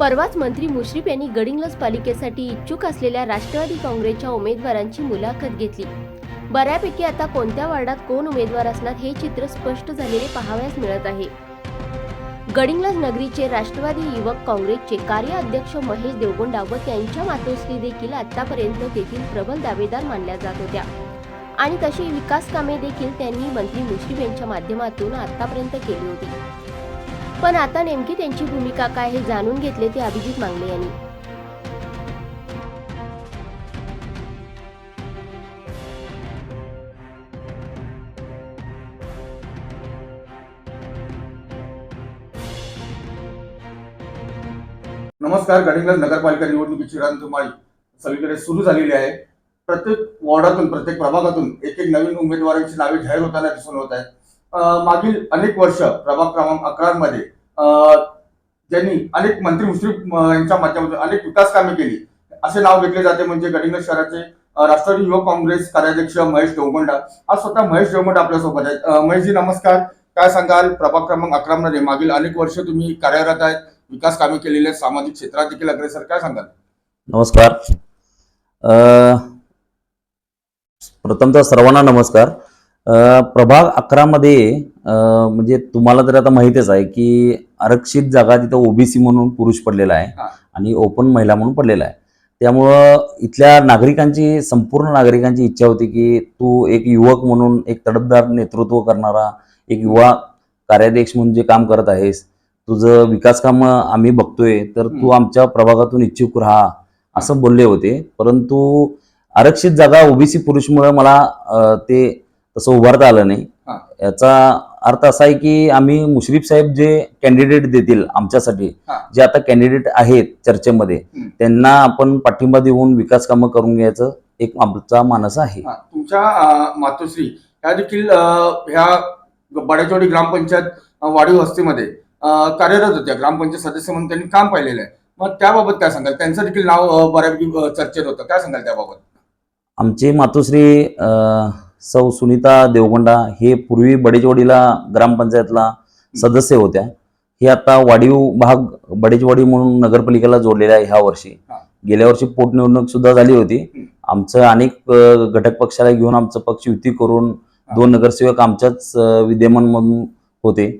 परवाच मंत्री मुश्रीफ यांनी गडिंग्लज पालिकेसाठी इच्छुक असलेल्या राष्ट्रवादी काँग्रेसच्या उमेदवारांची मुलाखत घेतली. बऱ्यापैकी आता कोणत्या वार्डात कोण उमेदवार असणार हे चित्र स्पष्ट झालेले पाहावयास मिळत आहे. गडिंग्लज नगरीचे राष्ट्रवादी युवक काँग्रेसचे कार्याध्यक्ष महेश देवगोंडा व त्यांच्या मातोश्री देखील आतापर्यंत तेथील प्रबल दावेदार मानल्या जात होत्या. आणि तशी विकास कामे देखील त्यांनी मंत्री मुश्रीफ यांच्या माध्यमातून आतापर्यंत केली होती. पण आता नेमकी त्यांची भूमिका काय हे जाणून घेतले ते अभिजित मांगले यांनी. नमस्कार गडिंग्लज नगरपालिका निवडणुकीची रणधुमाळी सगळीकडे सुरू झालेली आहे. प्रत्येक वॉर्डातून प्रत्येक प्रभागातून एक एक नवीन उमेदवारांची नावे जाहीर होताना दिसून होत आहेत. मागील अनेक वर्ष प्रभाग क्रमांक अकरा मध्ये ज्यांनी अनेक मंत्री मुश्रीफ यांच्या माध्यमातून अनेक विकास कामे केली. असे नाव घेतले जाते म्हणजे गडिंग्लज शहराचे राष्ट्रवादी युवक काँग्रेस कार्याध्यक्ष महेश देवगोंडा. आज स्वतः महेश देवगोंडा आपल्यासोबत आहेत महेशजी नमस्कार. काय सांगाल? प्रभाग क्रमांक अकरा मध्ये मागील अनेक वर्ष तुम्ही कार्यरत आहेत विकास कामे केलेले आहेत सामाजिक क्षेत्रात देखील अग्रेसर. काय सांगाल? नमस्कार. प्रथमतः सर्वांना नमस्कार. प्रभाग अकरामध्ये म्हणजे तुम्हाला तर आता माहितीच आहे की आरक्षित जागा तिथं ओबीसी म्हणून पुरुष पडलेला आहे. आणि ओपन महिला म्हणून पडलेला आहे त्यामुळं इथल्या नागरिकांची संपूर्ण नागरिकांची इच्छा होती की तू एक युवक म्हणून एक तडफदार नेतृत्व करणारा एक युवा कार्याध्यक्ष म्हणून जे काम करत आहेस तुझं विकास काम आम्ही बघतोय तर तू. आमच्या प्रभागातून इच्छुक राहा असं बोलले होते परंतु आरक्षित जागा ओबीसी पुरुषमुळे मला ते तसं उभारता आलं नाही. याचा अर्थ असा आहे की आम्ही मुश्रीफ साहेब जे कॅन्डिडेट देतील आमच्यासाठी. जे आता कॅन्डिडेट आहेत चर्चेमध्ये. त्यांना आपण पाठिंबा देऊन विकास कामं करून घ्यायचं एक आमचा मानस आहे. तुमच्या मातोश्री ह्या देखील ह्या बड्याचोडी ग्रामपंचायत वाढीव वस्तीमध्ये कार्यरत होत्या. ग्रामपंचायत सदस्य म्हणून त्यांनी काम पाहिलेलं आहे. मग त्याबाबत काय सांगाल? त्यांचं देखील नाव बऱ्यापैकी चर्चेत होतं. काय सांगाल त्याबाबत? आमचे मातोश्री सौ सुनीता देवगोंडा हे पूर्वी बडेजवाडीला ग्रामपंचायतला सदस्य होत्या हे आता वाढीव भाग बडेजवाडी म्हणून नगरपालिकेला जोडलेला आहे ह्या वर्षी. गेल्या वर्षी पोटनिवडणूक सुद्धा झाली होती. आमचं अनेक घटक पक्षाला घेऊन आमचं पक्ष युती करून. दोन नगरसेवक आमच्याच विद्यमान म्हणून होते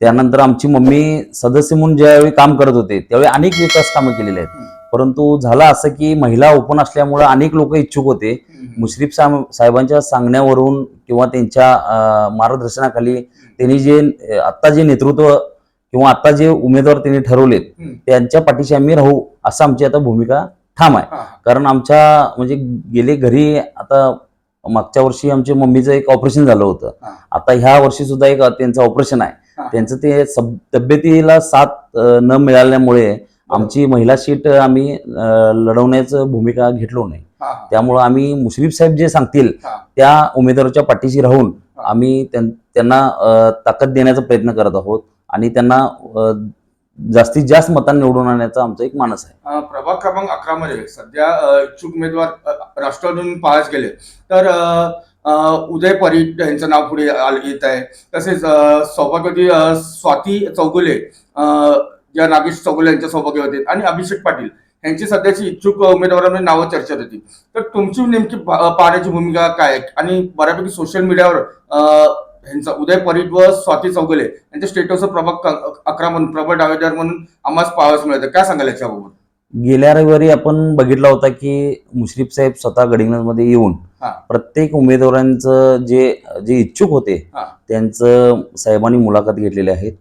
त्यानंतर आमची मम्मी सदस्य म्हणून ज्यावेळी काम करत होते त्यावेळी अनेक विकास कामं केलेली आहेत. परंतु झालं असं की महिला ओपन असल्यामुळे अनेक लोक इच्छुक होते मुश्रीफ साहेब साहेबांच्या सांगण्यावरून किंवा त्यांच्या मार्गदर्शनाखाली त्यांनी जे आत्ता जे नेतृत्व किंवा आता जे उमेदवार त्यांनी ठरवलेत. त्यांच्या पाठीशी आम्ही राहू असं आमची आता भूमिका ठाम आहे. कारण आमच्या म्हणजे गेले घरी आता मागच्या वर्षी आमच्या मम्मीचं एक ऑपरेशन झालं होतं. आता ह्या वर्षी सुद्धा एक त्यांचं ऑपरेशन आहे. त्यांचं ते तब्येतीला साथ न मिळाल्यामुळे आमची महिला सीट आम्ही लढवण्याचं भूमिका घेतलो नाही. त्यामुळं आम्ही मुश्रीफ साहेब जे सांगतील. त्या उमेदवाराच्या पाठीशी राहून. आम्ही त्यां- त्यांना ताकद देण्याचा प्रयत्न करत आहोत आणि त्यांना जास्तीत जास्त मतांनी निवडून आणण्याचा आमचा एक मानस आहे प्रभाग क्रमांक अकरा मध्ये सध्या इच्छुक उमेदवार राष्ट्रवादीतून पाहायच गेले तर उदय परीट यांचं नाव पुढे येत आहे तसेच सौभाग्यवती स्वाती चौगुले ज्या नागेश चौगुले यांच्या सौभाग्य होते आणि अभिषेक पाटील यांची सध्याची इच्छुक उमेदवारांमध्ये नावं चर्चेत होती तर तुमची नेमकी पाहण्याची भूमिका काय आणि बऱ्यापैकी सोशल मीडियावर अं, ह्यांचा उदय परीट व स्वाती चौगुले यांच्या स्टेटस प्रभाग अकरा म्हणून प्रबळ दावेदार म्हणून आम्हाला पाहावयास मिळतं काय सांगाल याच्याबाबत गेल्या रविवारी आपण बघितला होता की मुश्रीफ साहेब स्वतः गडिंग्लजमध्ये येऊन. प्रत्येक उमेदवारांचं जे जे इच्छुक होते हा. त्यांचं साहेबांनी मुलाखत घेतलेली आहेत.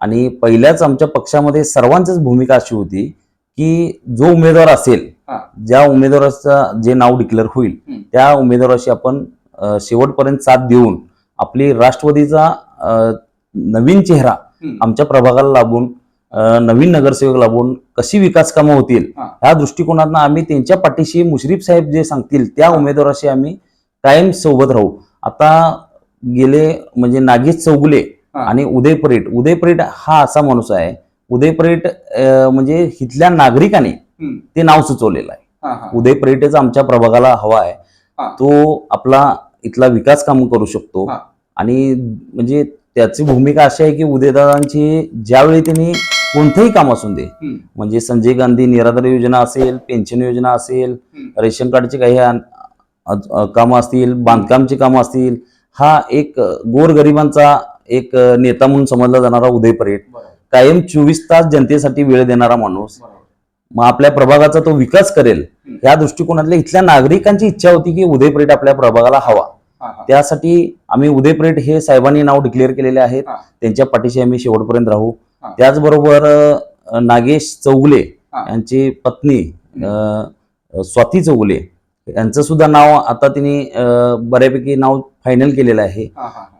आणि पहिल्याच आमच्या पक्षामध्ये सर्वांचीच भूमिका अशी होती की जो उमेदवार असेल. ज्या उमेदवाराचं जे नाव डिक्लेअर होईल. त्या उमेदवाराशी आपण शेवटपर्यंत साथ देऊन आपली राष्ट्रवादीचा नवीन चेहरा. आमच्या प्रभागाला लाभून नवीन नगरसेवक लाभून कशी विकास कामं होतील हा. ह्या दृष्टिकोनातनं आम्ही त्यांच्या पाठीशी मुश्रीफ साहेब जे सांगतील त्या उमेदवाराशी आम्ही कायम सोबत राहू आता गेले म्हणजे नागेश चौगुले. आणि उदय परेट उदय परेट हा असा माणूस आहे उदय परेट म्हणजे इथल्या नागरिकांनी. ते नाव सुचवलेलं आहे. उदय परेटच आमच्या प्रभागाला हवा आहे. तो आपला इथला विकास काम करू शकतो. आणि म्हणजे त्याची भूमिका अशी आहे की उदयदादांची ज्यावेळी त्यांनी कोणतंही काम असून दे. म्हणजे संजय गांधी निराधार योजना असेल पेन्शन योजना असेल. रेशन कार्डचे काही कामं असतील बांधकामची कामं असतील हा एक गोरगरिबांचा एक नेता म्हणून समजला जाणारा उदय परेड. बरोबर कायम चोवीस तास जनतेसाठी वेळ देणारा माणूस. मग आपल्या प्रभागाचा तो विकास करेल. या दृष्टिकोनातल्या इथल्या नागरिकांची इच्छा होती की उदय परेड आपल्या प्रभागाला हवा. त्यासाठी आम्ही उदय परेड हे साहेबांनी नाव डिक्लेअर केलेले आहेत. त्यांच्या पाठीशी आम्ही शेवटपर्यंत राहू. त्याचबरोबर नागेश चौगुले. यांची पत्नी स्वाती चौगुले यांचं सुद्धा नाव आता तिने बऱ्यापैकी नाव फायनल केलेलं आहे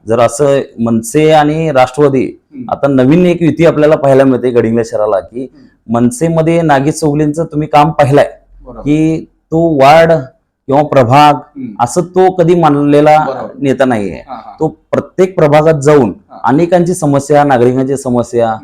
जर असं मनसे आणि राष्ट्रवादी. आता नवीन एक युती आपल्याला पाहायला मिळते गडिंग्लज शहराला की मनसेमध्ये नागेश चौगुलेंचं तुम्ही काम पाहिलंय की तो वार्ड किंवा प्रभाग. असं तो कधी मानलेला. नेता नाहीये तो प्रत्येक प्रभागात जाऊन. अनेकांची समस्या नागरिकांची समस्या.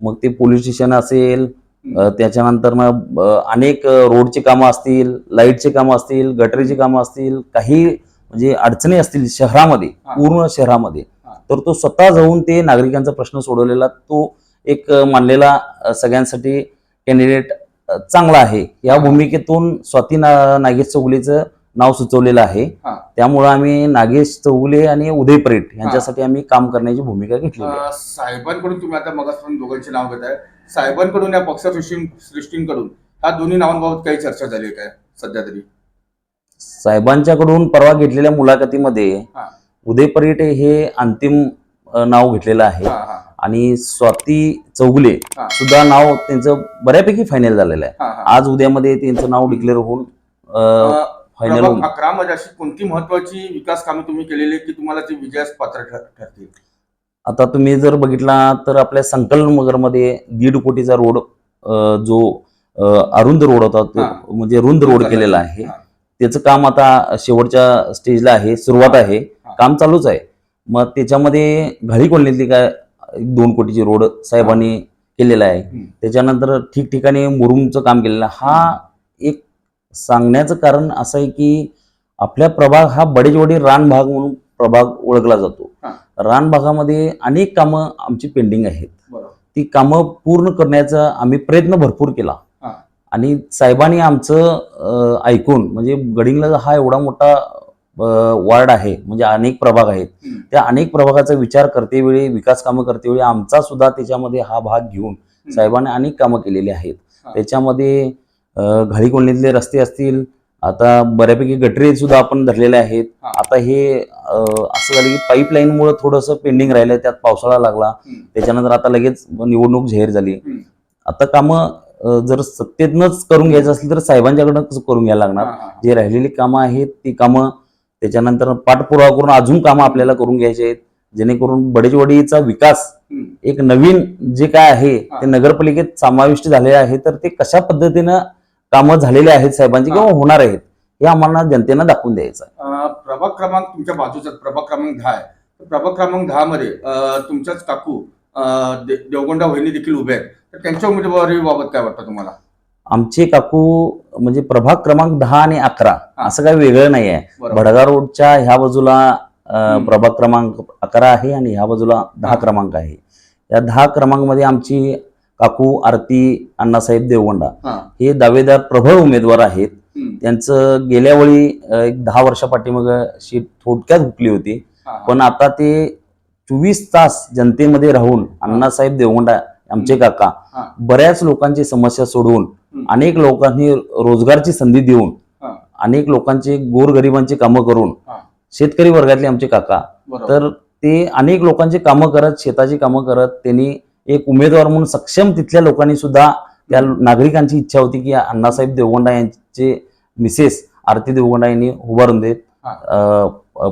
मग ते पोलीस स्टेशन असेल त्याच्यानंतर मग अनेक रोडची कामं असतील लाईटची कामं असतील गटरीची कामं असतील काही म्हणजे अडचणी असतील शहरामध्ये. पूर्ण शहरामध्ये. तर तो स्वतः जाऊन ते नागरिकांचा प्रश्न सोडवलेला तो एक मानलेला सगळ्यांसाठी कॅन्डिडेट चांगला आहे या. भूमिकेतून स्वाती ना नागेश चौगुलेचं नाव सुचवलेलं आहे. त्यामुळं आम्ही नागेश चौगुले आणि उदय परेड यांच्यासाठी आम्ही काम करण्याची भूमिका आहे. अं, साहेबांकडून तुम्ही आता मगासपासून दोघांचे नाव घेताय. साहेबांकडून या पक्ष सृष्टी सृष्टींकडून ह्या दोन्ही नावांबाबत काही चर्चा झाली आहे काय? सध्या तरी. साहेबांच्याकडून परवा घेतलेल्या मुलाखतीमध्ये. उदय परीट हे अंतिम नाव घेतलेलं आहे. आणि स्वाती चौगुले. सुद्धा नाव त्यांचं बऱ्यापैकी फायनल झालेलं आहे. आज उद्यामध्ये त्यांचं नाव डिक्लेअर होऊन फायनल होऊन. अकरा मध्ये अशी कोणती महत्वाची विकास कामे तुम्ही केलेली आहे की तुम्हाला ती विजयास पात्र ठर- ठरतील? आता तुम्ही जर बघितला तर आपल्या संकलन नगरमध्ये दीड कोटीचा रोड जो अरुंद रोड होता तो. म्हणजे रुंद रोड केलेला आहे. त्याचं काम आता शेवटच्या स्टेजला आहे सुरुवात आहे. काम चालूच आहे. मग त्याच्यामध्ये घाळी कॉलनीतली काय दोन कोटीची रोड साहेबांनी केलेला आहे. त्याच्यानंतर ठिकठिकाणी मुरुमचं काम केलेलं आहे. हा सांगण्याचं कारण असं आहे की आपल्या प्रभाग हा बडेजवाडी रान भाग म्हणून प्रभाग ओळखला जातो. रान भागामध्ये अनेक कामं आमची पेंडिंग आहेत ती कामं पूर्ण करण्याचा आम्ही प्रयत्न भरपूर केला. आणि साहेबांनी आमचं ऐकून म्हणजे गडिंगला हा एवढा मोठा वार्ड आहे म्हणजे अनेक प्रभाग आहेत. त्या अनेक प्रभागाचा विचार करतेवेळी विकास कामं करतेवेळी आमचा सुद्धा त्याच्यामध्ये हा भाग घेऊन साहेबांनी अनेक कामं केलेली आहेत. त्याच्यामध्ये अं, घाळी कोल्णीतले रस्ते असतील आता बऱ्यापैकी गटरी सुद्धा आपण धरलेले आहेत. आता हे असं झालं की पाईपलाईन मुळे थोडंसं पेंडिंग राहिलं त्यात पावसाळा लागला. त्याच्यानंतर आता लगेच निवडणूक जाहीर झाली. आता कामं जर सत्तेतनंच करून घ्यायचं असेल तर साहेबांच्याकडनं कसं करून घ्यायला लागणार. जे राहिलेली कामं आहेत ती कामं त्याच्यानंतर पाठपुरावा करून अजून कामं आपल्याला करून घ्यायची आहेत जेणेकरून बडेजवाडीचा विकास. एक नवीन जे काय आहे. ते नगरपालिकेत समाविष्ट झालेले आहे तर ते कशा पद्धतीनं कामं झालेले आहेत साहेबांची. किंवा होणार आहेत हे आम्हाला जनतेनं दाखवून द्यायचं आहे. अं, प्रभाग क्रमांक तुमच्या बाजूचा प्रभाग क्रमांक दहा आहे तर प्रभाग क्रमांक दहा मध्ये अं, तुमच्याच काकू अं, दे- देवगोंडा वहिनी देखील उभे आहेत तर त्यांच्या उमेदवारी बाबत काय वाटतं तुम्हाला आमचे काकू म्हणजे प्रभाग क्रमांक दहा आणि अकरा हा. असं काही वेगळं नाही आहे बरोबर भडगा रोडच्या ह्या बाजूला अ, हम्म. प्रभाग क्रमांक अकरा आहे आणि ह्या बाजूला दहा हा. क्रमांक आहे या दहा क्रमांकमध्ये आमची काकू आरती अण्णासाहेब देवगोंडा हा दावेदार प्रबळ उमेदवार आहेत. त्यांचं गेल्या वेळी एक दहा वर्षापाठीमग शीट थोडक्यात हुकली होती. पण आता ते चोवीस तास जनतेमध्ये राहून अण्णासाहेब देवगोंडा आमचे काका. बऱ्याच लोकांची समस्या सोडवून. अनेक लोकांनी रोजगारची संधी देऊन. अनेक लोकांचे गोरगरिबांची कामं करून. शेतकरी वर्गातले आमचे काका तर ते अनेक लोकांची कामं करत शेताची कामं करत त्यांनी एक उमेदवार म्हणून सक्षम तिथल्या लोकांनी सुद्धा त्या नागरिकांची इच्छा होती की अण्णासाहेब देवगोंडा यांचे मिसेस आरती देवगोंडा यांनी उभारून देत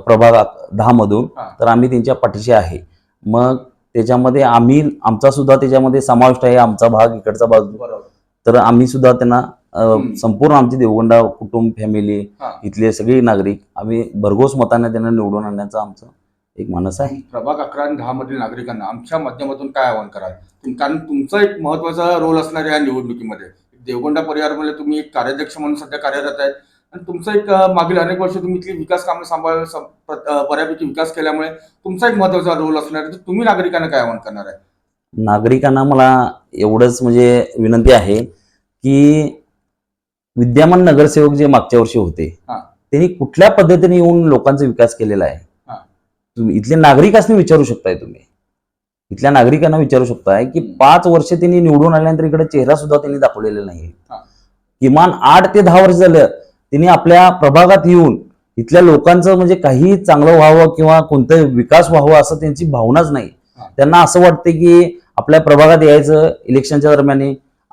प्रभाग दहा मधून. तर आम्ही त्यांच्या पाठीशी आहे मग त्याच्यामध्ये आम्ही आमचा सुद्धा त्याच्यामध्ये समाविष्ट आहे आमचा भाग इकडचा बाजू तर आम्ही सुद्धा त्यांना. संपूर्ण आमची देवगोंडा कुटुंब फॅमिली. इथले सगळे नागरिक आम्ही भरघोस मताने त्यांना निवडून आणण्याचा आमचं एक मानस आहे. प्रभाग अकरा आणि दहा मधील नागरिकांना आमच्या माध्यमातून काय आवाहन कराल? तुम- कारण तुमचा एक महत्त्वाचा रोल असणार आहे या निवडणुकीमध्ये. देवगोंडा परिवारमध्ये तुम्ही एक कार्याध्यक्ष म्हणून सध्या कार्यरत आहेत. आणि तुमचं एक अं, मागील अनेक वर्ष तुम्ही इथली विकास कामे सांभाळ सं- प्र- अं, बऱ्यापैकी विकास केल्यामुळे तुमचा एक महत्त्वाचा रोल असणार आहे. तर तुम्ही नागरिकांना काय आवाहन करणार आहे? नागरिकांना मला एवढंच म्हणजे विनंती आहे की विद्यमान नगरसेवक जे मागच्या वर्षी होते हा. त्यांनी कुठल्या पद्धतीने येऊन लोकांचा विकास केलेला आहे. तुम्ही इथले नागरिकांनी विचारू शकताय तुम्ही इथल्या नागरिकांना विचारू शकताय की पाच वर्ष त्यांनी निवडून आल्यानंतर इकडे चेहरा सुद्धा त्यांनी दाखवलेला नाही हा. किमान आठ ते दहा वर्ष झालं त्यांनी आपल्या प्रभागात येऊन इथल्या लोकांचं म्हणजे काही चांगलं व्हावं किंवा कोणतं विकास व्हावं असं त्यांची भावनाच नाही. त्यांना असं वाटतं की आपल्या प्रभागात यायचं इलेक्शनच्या दरम्यान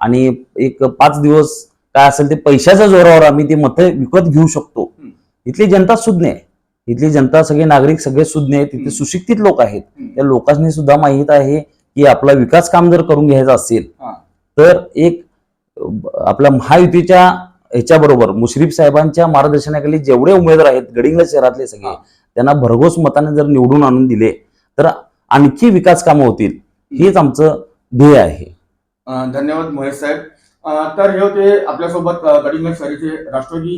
आणि एक पाच दिवस काय असेल ते पैशाच्या जोरावर आम्ही ते मतं विकत घेऊ शकतो. इथली जनता सुज्ञ आहे इथली जनता सगळे नागरिक सगळे सुज्ञ आहेत. इथे सुशिक्षित लोक आहेत. त्या लोकांनी सुद्धा माहीत आहे की आपला विकास काम जर करून घ्यायचा असेल. तर एक आपल्या महायुतीच्या ह्याच्याबरोबर मुश्रीफ साहेबांच्या मार्गदर्शनाखाली जेवढे उमेदवार आहेत गडिंग्लज शहरातले सगळे. त्यांना भरघोस मताने जर निवडून आणून दिले तर आणखी विकास कामं होतील हेच आमचं ध्येय आहे धन्यवाद महेश साहेब तर हे होते आपल्यासोबत अं, गडिंग्लज शहरीचे राष्ट्रवादी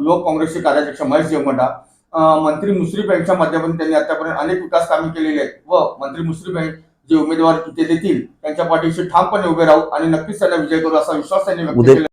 युवक काँग्रेसचे कार्याध्यक्ष महेश जेवमंडा अं, मंत्री मुश्रीफ यांच्या माध्यमातून त्यांनी आतापर्यंत अनेक विकास कामे केलेली आहेत. व मंत्री मुश्रीफ जे उमेदवार इथे देतील त्यांच्या पाठीशी ठामपणे उभे राहू आणि नक्कीच त्यांना विजय करू असा विश्वास त्यांनी व्यक्त केला.